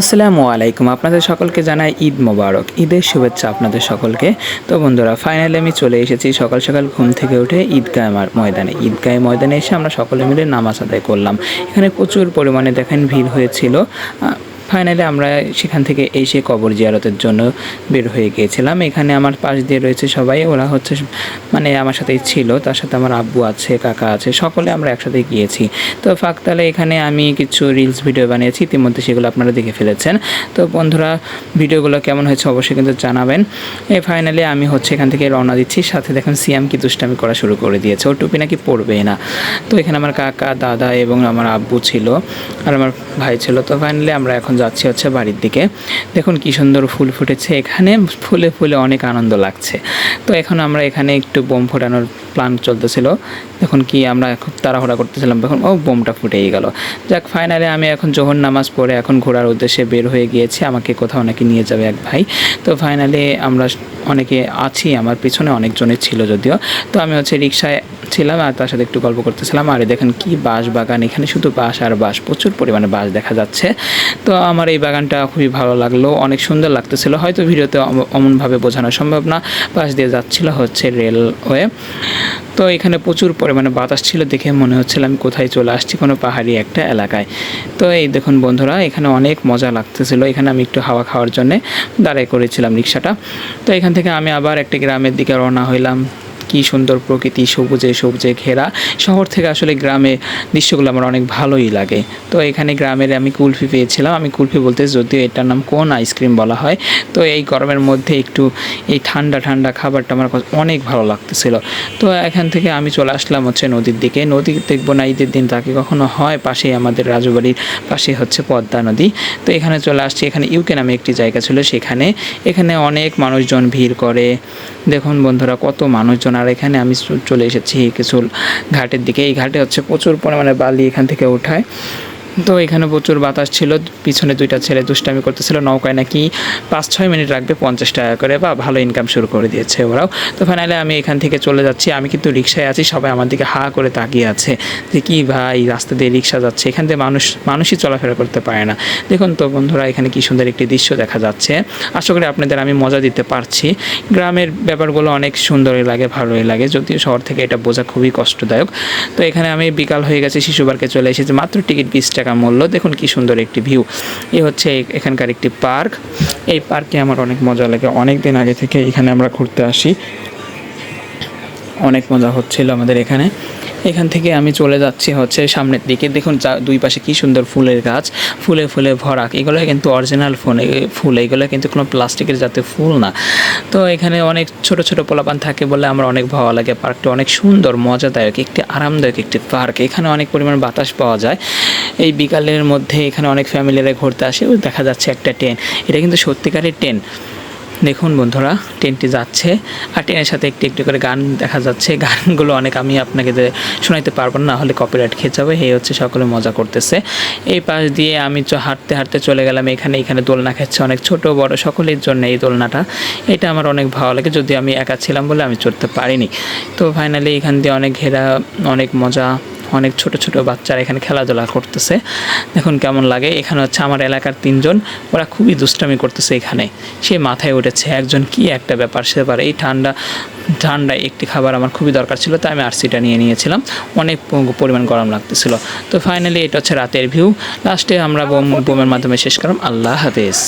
আসসালামু আলাইকুম। আপনাদের সকলকে জানাই ঈদ মোবারক। ঈদের শুভেচ্ছা আপনাদের সকলকে। তো বন্ধুরা ফাইনালি আমি চলে এসেছি সকাল সকাল ঘুম থেকে উঠে ঈদগাহ ময়দানে। ঈদগাহ ময়দানে এসে আমরা সকলে মিলে নামাজ আদায় করলাম। এখানে প্রচুর পরিমাণে দেখেন ভিড় হয়েছিল। ফাইনালি আমরা সেখান থেকে এসে কবর জিয়ারতের জন্য বের হয়ে গিয়েছিলাম। এখানে আমার পাশ দিয়ে রয়েছে সবাই। ওরা হচ্ছে মানে আমার সাথেই ছিল, তার সাথে আমার আব্বু আছে, কাকা আছে, সকলে আমরা একসাথে গিয়েছি। তো ফাঁকতালে এখানে আমি কিছু রিলস ভিডিও বানিয়েছি, ইতিমধ্যে সেগুলো আপনারা দেখে ফেলেছেন। তো বন্ধুরা, ভিডিওগুলো কেমন হয়েছে অবশ্যই কিন্তু জানাবেন। এই ফাইনালি আমি হচ্ছে এখান থেকে রওনা দিচ্ছি। সাথে দেখেন সিয়াম কি দুষ্টামি করা শুরু করে দিয়েছে। ও টুপি নাকি পড়বেই না। তো এখানে আমার কাকা, দাদা এবং আমার আব্বু ছিল আর আমার ভাই ছিল। তো ফাইনালি আমরা এখন যাচ্ছি হচ্ছে বাড়ির দিকে। দেখুন কি সুন্দর ফুল ফুটেছে। এখানে ফুলে ফুলে অনেক আনন্দ লাগছে। তো এখন আমরা এখানে একটু বোম ফোটানোর প্ল্যান চলতেছিল। দেখুন কি আমরা খুব তাড়াহুড়া করতেছিলাম। তখন ও, বোমটা ফুটেই গেল। যাক ফাইনালি আমি এখন জোহর নামাজ পড়ে এখন ঘোরার উদ্দেশ্যে বের হয়ে গিয়েছি। আমাকে কোথাও নাকি নিয়ে যাবে এক ভাই। তো ফাইনালি আমরা অনেকে আছি। আমার পিছনে অনেকজনের ছিল যদিও। তো আমি হচ্ছে রিক্সায় ছিলাম আর তার সাথে একটু গল্প করতেছিলাম। আর দেখেন কি বাঁশ বাগান। এখানে শুধু বাঁশ আর বাঁশ, প্রচুর পরিমাণে বাঁশ দেখা যাচ্ছে। তো আমার এই বাগানটা খুবই ভালো লাগল। অনেক সুন্দর লাগতেছিল। হয়তো ভিডিওতে অমনভাবে বোঝানো সম্ভব না। পাশ দিয়ে যাচ্ছিল হচ্ছে রেলওয়ে। তো এখানে প্রচুর পরিমাণে বাতাস ছিল দেখে মনে হচ্ছিল আমি কোথায় চলে আসছি? কোনো পাহাড়ি একটা এলাকায়। তো এই দেখুন বন্ধুরা, এখানে অনেক মজা লাগতেছিল। এখানে আমি একটু হাওয়া খাওয়ার জন্যে দাঁড়াই করেছিলাম রিক্সাটা। তো এখান থেকে আমি আবার একটা গ্রামের দিকে রওনা হইলাম। কি সুন্দর প্রকৃতি, সবুজে সবুজে ঘেরা। শহর থেকে আসলে গ্রামে দৃশ্যগুলো আমার অনেক ভালোই লাগে। তো এখানে গ্রামের আমি কুলফি পেয়েছিলাম। আমি কুলফি বলতে যদিও এটার নাম কোন আইসক্রিম বলা হয়, তো এই গরমের মধ্যে একটু এই ঠান্ডা ঠান্ডা খাবারটা আমার অনেক ভালো লাগতেছিল। তো এখান থেকে আমি চলে আসলাম হচ্ছে নদীর দিকে। নদী দেখব না, ঈদের দিন তাকে কখনো হয় পাশেই আমাদের রাজবাড়ির পাশে হচ্ছে পদ্মা নদী। তো এখানে চলে আসছি। এখানে ইউকে নামে একটি জায়গা ছিল সেখানে। এখানে অনেক মানুষজন ভিড় করে। দেখুন বন্ধুরা, কত মানুষজন আর এখানে আমি চলে এসেছি কিছু ঘাটের দিকে। এই ঘাটে হচ্ছে প্রচুর পরিমাণে বালি এখান থেকে উঠায় তো এখানে প্রচুর বাতাস ছিল, পিছনে দুইটা ছেলে দুষ্টামি করতেছিল, নৌকায় নাকি পাঁচ ছয় মিনিট রাখবে পঞ্চাশ টাকা করে বা ভালো ইনকাম শুরু করে দিয়েছে ওরাও। তো ফাইনালি আমি এখান থেকে চলে যাচ্ছি, আমি কিন্তু রিক্সায় আছি, সবাই আমার দিকে হা করে তাকিয়ে আছে যে কী ভাই রাস্তা দিয়ে রিক্সা যাচ্ছে, এখান দিয়ে মানুষ, মানুষই চলাফেরা করতে পারে না। দেখুন তো বন্ধুরা, এখানে কি সুন্দর একটি দৃশ্য দেখা যাচ্ছে। আশা করি আপনাদের আমি মজা দিতে পারছি। গ্রামের ব্যাপারগুলো অনেক সুন্দরই লাগে, ভালোই লাগে, যদিও শহর থেকে এটা বোঝা খুবই কষ্টদায়ক। তো এখানে আমি বিকাল হয়ে গেছে, শিশুবারকে চলে এসেছি, মাত্র টিকিট বিশ টাকা মূল্য। দেখুন কি সুন্দর একটি ভিউ এ হচ্ছে এখানকার একটি পার্ক। এই পার্কে আমার অনেক মজা লাগে। অনেক দিন আগে থেকে এখানে আমরা ঘুরতে আসি। অনেক মজা হচ্ছিল আমাদের এখানে। এখান থেকে আমি চলে যাচ্ছি হচ্ছে সামনের দিকে। দেখুন দুই পাশে কি সুন্দর ফুলের গাছ, ফুলে ফুলে ভরা। এগুলো কিন্তু অরিজিনাল ফুল ফুল, এগুলো কিন্তু কোনো প্লাস্টিকের জাতীয় ফুল না। তো এখানে অনেক ছোট ছোট পোলাপান থাকে বলে আমার অনেক ভালো লাগে। পার্কটা অনেক সুন্দর, মজাদায়ক, একটি আরামদায়ক একটি পার্ক। এখানে অনেক পরিমাণ বাতাস পাওয়া যায়। এই বিকালের মধ্যে এখানে অনেক ফ্যামিলিরা ঘুরতে আসে। দেখা যাচ্ছে একটা ট্রেন এটা কিন্তু সত্যিকারের ট্রেন দেখুন বন্ধুরা, ট্রেনটি যাচ্ছে আর ট্রেনের সাথে একটু একটু করে গান দেখা যাচ্ছে। গানগুলো অনেক আমি আপনাকে শোনাইতে পারব না হলে কপিরাইট খেয়ে যাবে। এই হচ্ছে সকলে মজা করতেছে। এই পাশ দিয়ে আমি হাঁটতে হাঁটতে চলে গেলাম। এখানে এখানে দোলনা খাচ্ছে অনেক ছোট, বড় সকলের জন্য এই দোলনাটা। এটা আমার অনেক ভালো লাগে। যদি আমি একা ছিলাম বলে আমি চড়তে পারিনি। তো ফাইনালি এখান দিয়ে অনেক ঘেরা, অনেক মজা অনেক ছোট ছোট বাচ্চারা এখানে খেলাধুলা করতেছে। দেখুন কেমন লাগে। এখানে হচ্ছে আমার এলাকার তিনজন, ওরা খুবই দুষ্টামি করতেছে এখানে। সে মাথায় উঠেছে, একজন কি একটা ব্যাপার? সে ব্যাপার এই ঠান্ডা ঠান্ডায় একটি খাবার আমার খুবই দরকার ছিল, তাই আমি আরসিটা নিয়ে নিয়েছিলাম। অনেক পরিমাণ গরম লাগতেছিল। তো ফাইনালি এটা হচ্ছে রাতের ভিউ লাস্টে আমরা বোম, বোমের মাধ্যমে শেষ করলাম। আল্লাহ হাফেজ।